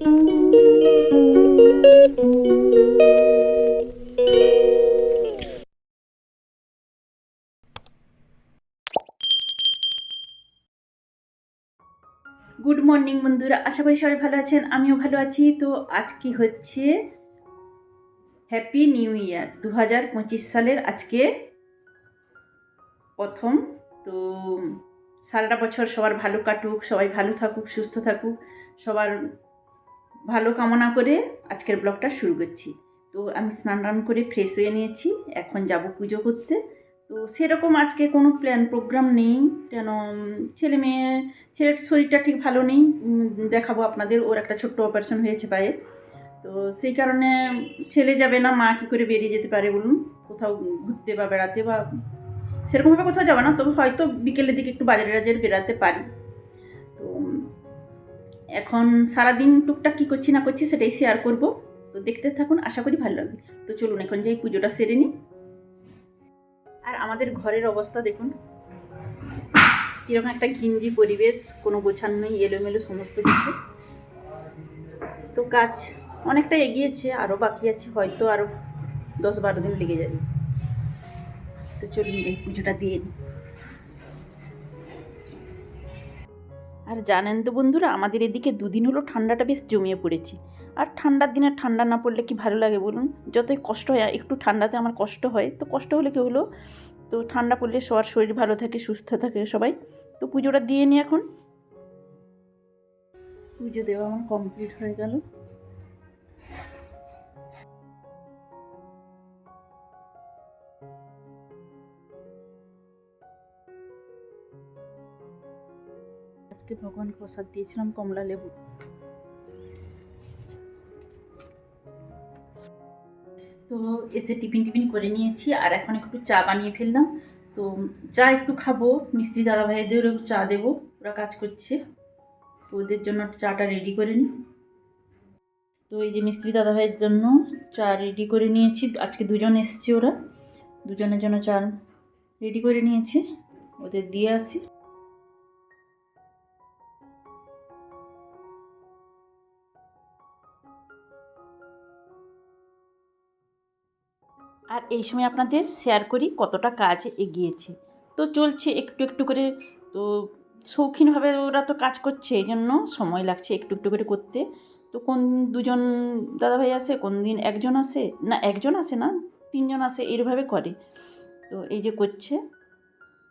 Good morning বন্ধুরা। আশা করি সবাই ভালো আছেন, আমিও ভালো আছি। তো আজকে হচ্ছে হ্যাপি নিউ ইয়ার দু হাজার পঁচিশ সালের আজকে প্রথম। তো সারাটা বছর সবার ভালো কাটুক, সবাই ভালো থাকুক, সুস্থ থাকুক, সবার ভালো কামনা করে আজকের ব্লগটা শুরু করছি। তো আমি স্নান টান করে ফ্রেশ হয়ে নিয়েছি, এখন যাব পুজো করতে। তো সেরকম আজকে কোনো প্ল্যান প্রোগ্রাম নেই। কেন ছেলে মেয়ে, ছেলের শরীরটা ঠিক ভালো নেই। দেখাবো আপনাদের, ওর একটা ছোট্ট অপারেশন হয়েছে পায়ে। তো সেই কারণে ছেলে যাবে না, মা কী করে বেরিয়ে যেতে পারে বলুন? কোথাও ঘুরতে বা বেড়াতে বা সেরকমভাবে কোথাও যাবে না, তবে হয়তো বিকেলের দিকে একটু বাজারে টাজারে বেড়াতে পারি। এখন সারাদিন টুকটাক কী করছি না করছি সেটাই শেয়ার করব। তো দেখতে থাকুন, আশা করি ভালো লাগবে। তো চলুন, এখন যাই পুজোটা সেরে নিই। আর আমাদের ঘরের অবস্থা দেখুন। কীরকম একটা ঘিঞ্জি পরিবেশ, কোনো গোছান নেই, এলোমেলো সমস্ত কিছু। তো কাজ অনেকটা এগিয়েছে আরও বাকি আছে, হয়তো আরও দশ বারো দিন লেগে যাবে। তো চলুন যাই, পুজোটা দিয়ে নিই আর জানেন তো বন্ধুরা, আমাদের এদিকে দুদিন হলো ঠান্ডাটা বেশ জমিয়ে পড়েছে। আর ঠান্ডার দিনে ঠান্ডা না পড়লে কি ভালো লাগে বলুন? যতই কষ্ট হয় একটু ঠান্ডাতে আমার কষ্ট হয়, তো কষ্ট হলে কি হলো? তো ঠান্ডা পড়লে সবার শরীর ভালো থাকে, সুস্থ থাকে সবাই। তো পুজোটা দিয়ে নি এখন। পুজো দেওয়া আমার কমপ্লিট হয়ে গেল। আজকে ভগবান প্রসাদ দিয়েছিলাম কমলা লেবু। তো এসে টিফিন টিফিন করে নিয়েছি, আর এখন একটু চা বানিয়ে ফেললাম। তো চা একটু খাব, মিস্ত্রি দাদা ভাইদেরও চা দেবো, ওরা কাজ করছে। তো ওদের জন্য চাটা রেডি করে নিই। তো এই যে মিস্ত্রি দাদা ভাইয়ের জন্য চা রেডি করে নিয়েছি, আজকে দুজন এসছে ওরা। দুজনের জন্য চা রেডি করে নিয়েছি, ওদের দিয়ে আসি। আর এই সময় আপনাদের শেয়ার করি কতটা কাজ এগিয়েছে। তো চলছে একটু একটু করে, তো শৌখিনভাবে ওরা তো কাজ করছে এই জন্য সময় লাগছে একটু একটু করে করতে। তো কোন দুজন দাদাভাই আসে, কোন দিন একজন আসে? না, একজন আসে না, তিনজন আসে, এইভাবে করে। তো এই যে করছে,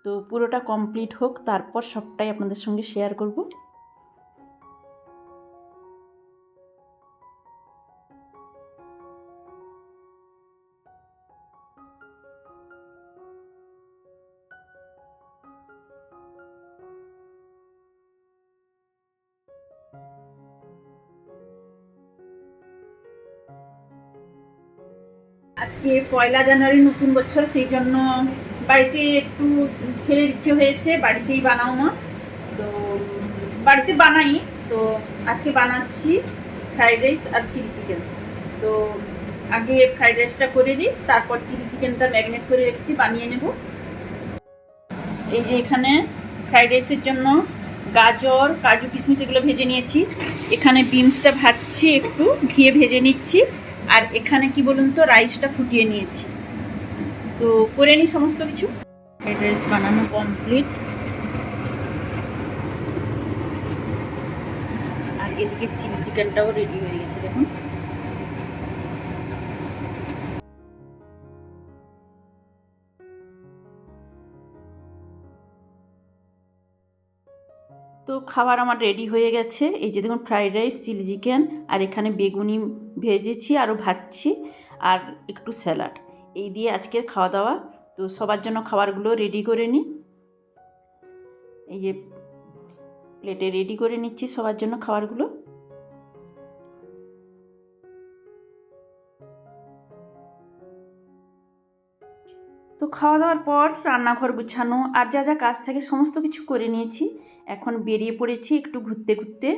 তো পুরোটা কমপ্লিট হোক, তারপর সবটাই আপনাদের সঙ্গে শেয়ার করব। আজকে পয়লা জানুয়ারি নতুন বছর, সেই জন্য বাড়িতে একটু ছেলের ইচ্ছে হয়েছে, বাড়িতেই বানাও না তো, বাড়িতে বানাই। তো, আজকে বানাচ্ছি ফ্রাইড রাইস আর চিলি চিকেন। তো, আগে ফ্রাইড রাইসটা করে দিই তারপর চিলি চিকেনটা ম্যাগনেট করে রেখেছি, বানিয়ে নেব। এই যে এখানে ফ্রাইড রাইসের জন্য গাজর, কাজু কিশমিশ এগুলো ভেজে নিয়েছি। এখানে বিনসটা ভাজছি একটু, ঘিয়ে ভেজে নিচ্ছি। আর এখানে কি বলুন তো রাইসটা ফুটিয়ে নিয়েছি। তো করে নিই সমস্ত কিছু। রাইস বানানো কমপ্লিট আর এদিকে চিলি চিকেনটাও রেডি হয়ে গেছে, দেখুন। তো খাবার আমার রেডি হয়ে গেছে। এই যে দেখুন ফ্রাইড রাইস চিলি চিকেন আর এখানে বেগুনি ভেজেছি আরও ভাজছি আর একটু স্যালাড। এই দিয়ে আজকের খাওয়া দাওয়া তো সবার জন্য খাবারগুলো রেডি করে নিই। এই যে প্লেটে রেডি করে নিচ্ছি সবার জন্য খাবারগুলো। তো খাওয়া দাওয়ার পর রান্নাঘর গুছানো আর যা যা কাজ থাকে সমস্ত কিছু করে নিয়েছি। এখন বেরিয়ে পড়েছি একটু ঘুরতে ঘুরতে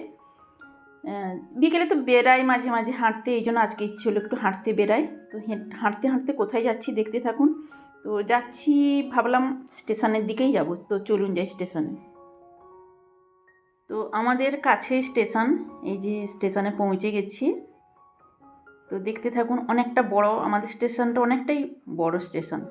বিকেলে তো বেরাই মাঝে মাঝে হাঁটতে, এই জন্য আজকে ইচ্ছে হলো একটু হাঁটতে বেরাই তো হাঁটতে হাঁটতে কোথায় যাচ্ছি দেখতে থাকুন। তো যাচ্ছি, ভাবলাম স্টেশনের দিকেই যাব। তো চলুন যাই স্টেশনে। তো আমাদের কাছে স্টেশন, এই যে স্টেশনে পৌঁছে গেছি। তো দেখতে থাকুন, অনেকটা বড়, আমাদের স্টেশনটা অনেকটাই বড় স্টেশন।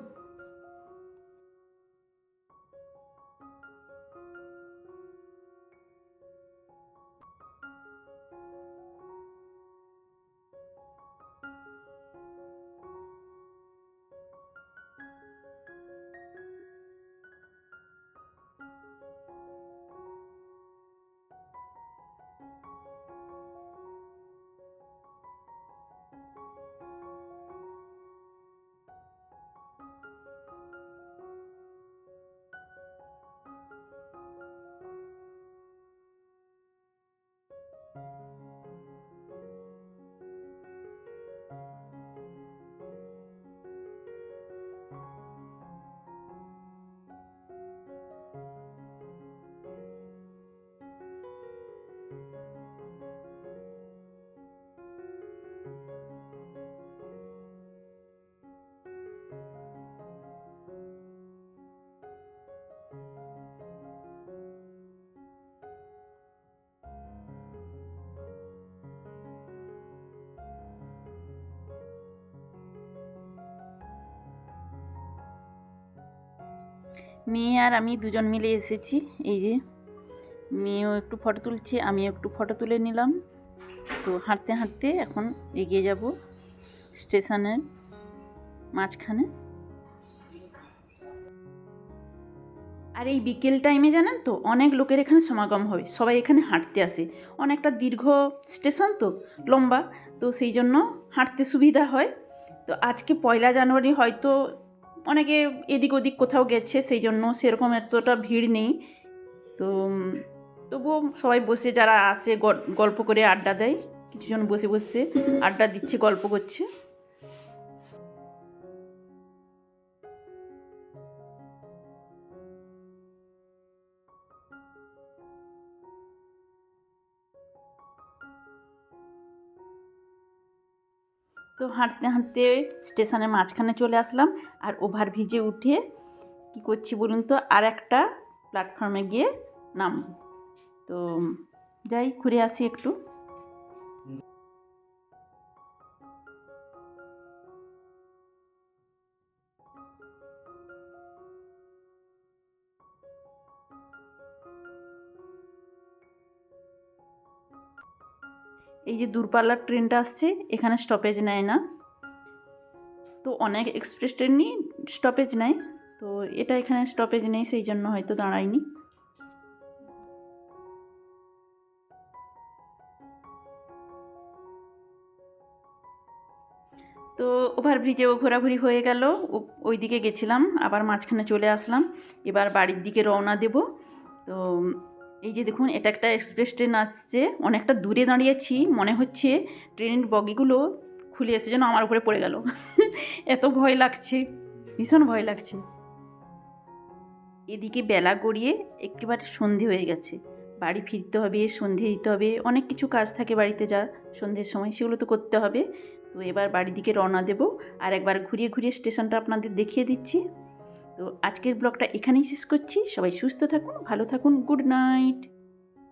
মেয়ে আর আমি দুজন মিলে এসেছি। এই যে, মেয়েও একটু ফটো তুলছে, আমিও একটু ফটো তুলে নিলাম। তো হাঁটতে হাঁটতে এখন এগিয়ে যাব স্টেশনের মাঝখানে। আর এই বিকেল টাইমে জানেন তো, অনেক লোকের এখানে সমাগম হয়। সবাই এখানে হাঁটতে আসে। অনেকটা দীর্ঘ স্টেশন তো, লম্বা। তো সেই জন্য হাঁটতে সুবিধা হয়। তো আজকে পয়লা জানুয়ারি হয়তো অনেকে এদিক ওদিক কোথাও গেছে সেই জন্য সেরকম এতটা ভিড় নেই। তো তবুও সবাই বসে, যারা আসে গল্প করে আড্ডা দেয়, কিছুজন বসে বসে আড্ডা দিচ্ছে, গল্প করছে। তো হাঁটতে হাঁটতে স্টেশনের মাঝখানে চলে আসলাম আর ওভার ভিজে উঠে কি করছি বলুন তো, আর একটা প্ল্যাটফর্মে গিয়ে নাম তো যাই, ঘুরে আসি একটু। এই যে দূরপাল্লার ট্রেনটা আসছে, এখানে স্টপেজ নেয় না। তো অনেক এক্সপ্রেস ট্রেনই স্টপেজ নেয়। তো এটা এখানে স্টপেজ নেই, সেই জন্য হয়তো দাঁড়ায়নি। তো ওভারব্রিজেও ঘোরাঘুরি হয়ে গেল। ওই দিকে গেছিলাম, আবার মাঝখানে চলে আসলাম। এবার বাড়ির দিকে রওনা দেব। তো এই যে দেখুন, এটা একটা এক্সপ্রেস ট্রেন আসছে। অনেকটা দূরে দাঁড়িয়েছি, মনে হচ্ছে ট্রেনের বগিগুলো খুলে এসে যেন আমার উপরে পড়ে গেল। এত ভয় লাগছে, ভীষণ ভয় লাগছে। এদিকে বেলা গড়িয়ে একেবারে সন্ধে হয়ে গেছে। বাড়ি ফিরতে হবে, সন্ধে দিতে হবে, অনেক কিছু কাজ থাকে বাড়িতে যা সন্ধ্যের সময়, সেগুলো তো করতে হবে। তো এবার বাড়ির দিকে রওনা দেব, আর একবার ঘুরিয়ে ঘুরিয়ে স্টেশনটা আপনাদের দেখিয়ে দিচ্ছি। তো আজকের ব্লগটা এখানেই শেষ করছি। সবাই সুস্থ থাকুন, ভালো থাকুন, গুড নাইট।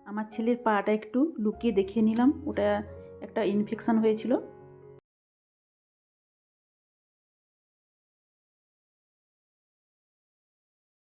আমার ছেলের পাটা একটু লুকিয়ে দেখিয়ে নিলাম। ওটা একটা ইনফেকশান হয়েছিল।